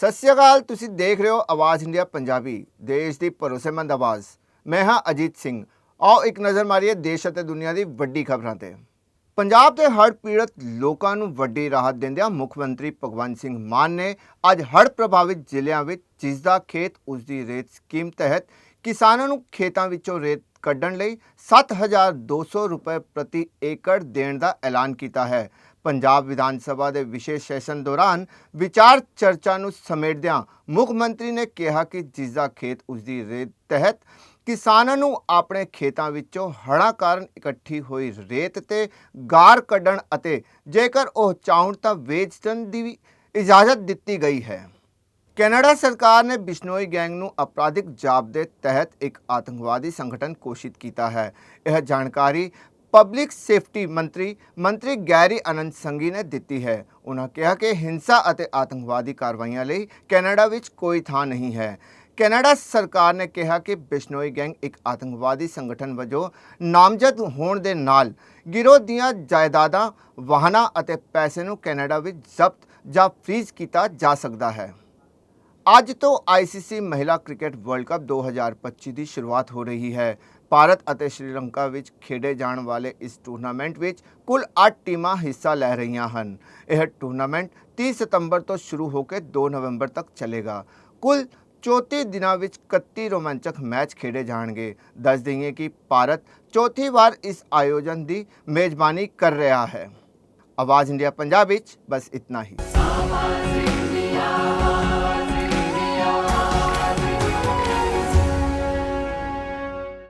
ਸਤਿ ਸ਼੍ਰੀ ਅਕਾਲ, ਤੁਸੀਂ ਦੇਖ ਰਹੇ ਹੋ ਆਵਾਜ਼ ਇੰਡੀਆ ਪੰਜਾਬੀ, ਦੇਸ਼ ਦੀ ਭਰੋਸੇਮੰਦ ਆਵਾਜ਼। ਮੈਂ ਹਾਂ ਅਜੀਤ ਸਿੰਘ। ਆਓ ਇੱਕ ਨਜ਼ਰ ਮਾਰੀਏ ਦੇਸ਼ ਅਤੇ ਦੁਨੀਆ ਦੀ ਵੱਡੀ ਖਬਰਾਂ ਤੇ। ਪੰਜਾਬ ਦੇ ਹੜ੍ਹ ਪੀੜਤ ਲੋਕਾਂ ਨੂੰ ਵੱਡੀ ਰਾਹਤ ਦਿੰਦਿਆਂ ਮੁੱਖ ਮੰਤਰੀ ਭਗਵੰਤ ਸਿੰਘ ਮਾਨ ਨੇ ਅੱਜ ਹੜ੍ਹ ਪ੍ਰਭਾਵਿਤ ਜ਼ਿਲ੍ਹਿਆਂ ਵਿੱਚ ਜਿਸ ਦਾ ਖੇਤ ਉਸ ਦੀ ਰੇਤ ਸਕੀਮ ਤਹਿਤ ਕਿਸਾਨਾਂ ਨੂੰ ਖੇਤਾਂ ਵਿੱਚੋਂ ਰੇਤ ਕੱਢਣ ਲਈ 7200 ਰੁਪਏ ਪ੍ਰਤੀ ਏਕੜ ਦੇਣ ਦਾ ਐਲਾਨ ਕੀਤਾ ਹੈ। ਪੰਜਾਬ ਵਿਧਾਨ ਸਭਾ ਦੇ ਵਿਸ਼ੇਸ਼ ਸੈਸ਼ਨ ਦੌਰਾਨ ਵਿਚਾਰ ਚਰਚਾ ਨੂੰ ਸਮੇਟਦਿਆਂ ਮੁੱਖ ਮੰਤਰੀ ਨੇ ਕਿਹਾ ਕਿ ਜਿਸ ਦਾ ਖੇਤ ਉਸ ਦੀ ਰੇਤ ਤਹਿਤ ਕਿਸਾਨਾਂ ਨੂੰ ਆਪਣੇ ਖੇਤਾਂ ਵਿੱਚੋਂ ਹੜ੍ਹਾਂ ਕਾਰਨ ਇਕੱਠੀ ਹੋਈ ਰੇਤ ਤੇ ਗਾਰ ਕੱਢਣ ਅਤੇ ਜੇਕਰ ਉਹ ਚਾਹੁਣ ਤਾਂ ਵੇਚਣ ਦੀ ਵੀ ਇਜਾਜ਼ਤ ਦਿੱਤੀ ਗਈ ਹੈ। ਕੈਨੇਡਾ ਸਰਕਾਰ ਨੇ ਬਿਸ਼ਨੋਈ ਗੈਂਗ ਨੂੰ ਅਪਰਾਧਿਕ ਜਾਬਦੇ ਤਹਿਤ ਇੱਕ ਆਤੰਕਵਾਦੀ ਸੰਗਠਨ ਘੋਸ਼ਿਤ ਕੀਤਾ ਹੈ। ਇਹ ਜਾਣਕਾਰੀ ਪਬਲਿਕ ਸੇਫਟੀ ਮੰਤਰੀ ਮੰਤਰੀ ਗੈਰੀ ਅਨੰਦ ਸੰਗੀ ਨੇ ਦਿੱਤੀ ਹੈ। ਉਹਨਾਂ ਕਿਹਾ ਕਿ ਹਿੰਸਾ ਅਤੇ ਆਤੰਕਵਾਦੀ ਕਾਰਵਾਈਆਂ ਲਈ ਕੈਨੇਡਾ ਵਿੱਚ ਕੋਈ ਥਾਂ ਨਹੀਂ ਹੈ। ਕੈਨੇਡਾ ਸਰਕਾਰ ਨੇ ਕਿਹਾ ਕਿ ਬਿਸ਼ਨੋਈ ਗੈਂਗ ਇੱਕ ਆਤੰਕਵਾਦੀ ਸੰਗਠਨ ਵਜੋਂ ਨਾਮਜ਼ਦ ਹੋਣ ਦੇ ਨਾਲ ਗਿਰੋਹ ਦੀਆਂ ਜਾਇਦਾਦਾਂ, ਵਾਹਨਾਂ ਅਤੇ ਪੈਸੇ ਨੂੰ ਕੈਨੇਡਾ ਵਿੱਚ ਜ਼ਬਤ ਜਾਂ ਫ੍ਰੀਜ਼ ਕੀਤਾ ਜਾ ਸਕਦਾ ਹੈ। ਅੱਜ ਤੋਂ ਆਈਸੀਸੀ ਮਹਿਲਾ ਕ੍ਰਿਕਟ ਵਰਲਡ ਕੱਪ 2025 ਦੀ ਸ਼ੁਰੂਆਤ ਹੋ ਰਹੀ ਹੈ ਭਾਰਤ ਅਤੇ ਸ਼੍ਰੀਲੰਕਾ ਵਿੱਚ ਖੇਡੇ ਜਾਣ ਵਾਲੇ ਇਸ ਟੂਰਨਾਮੈਂਟ ਵਿੱਚ ਕੁੱਲ 8 ਟੀਮਾਂ ਹਿੱਸਾ ਲੈ ਰਹੀਆਂ ਹਨ ਇਹ ਟੂਰਨਾਮੈਂਟ 30 ਸਤੰਬਰ ਤੋਂ ਸ਼ੁਰੂ ਹੋ ਕੇ 2 ਨਵੰਬਰ ਤੱਕ ਚੱਲੇਗਾ ਕੁੱਲ 34 ਦਿਨਾਂ ਵਿੱਚ 31 ਰੋਮਾਂਚਕ ਮੈਚ ਖੇਡੇ ਜਾਣਗੇ ਦੱਸ ਦਈਏ ਕਿ ਭਾਰਤ ਚੌਥੀ ਵਾਰ ਇਸ ਆਯੋਜਨ ਦੀ ਮੇਜ਼ਬਾਨੀ ਕਰ ਰਿਹਾ ਹੈ ਆਵਾਜ਼ ਇੰਡੀਆ ਪੰਜਾਬ ਵਿੱਚ ਬਸ ਇਤਨਾ ਹੀ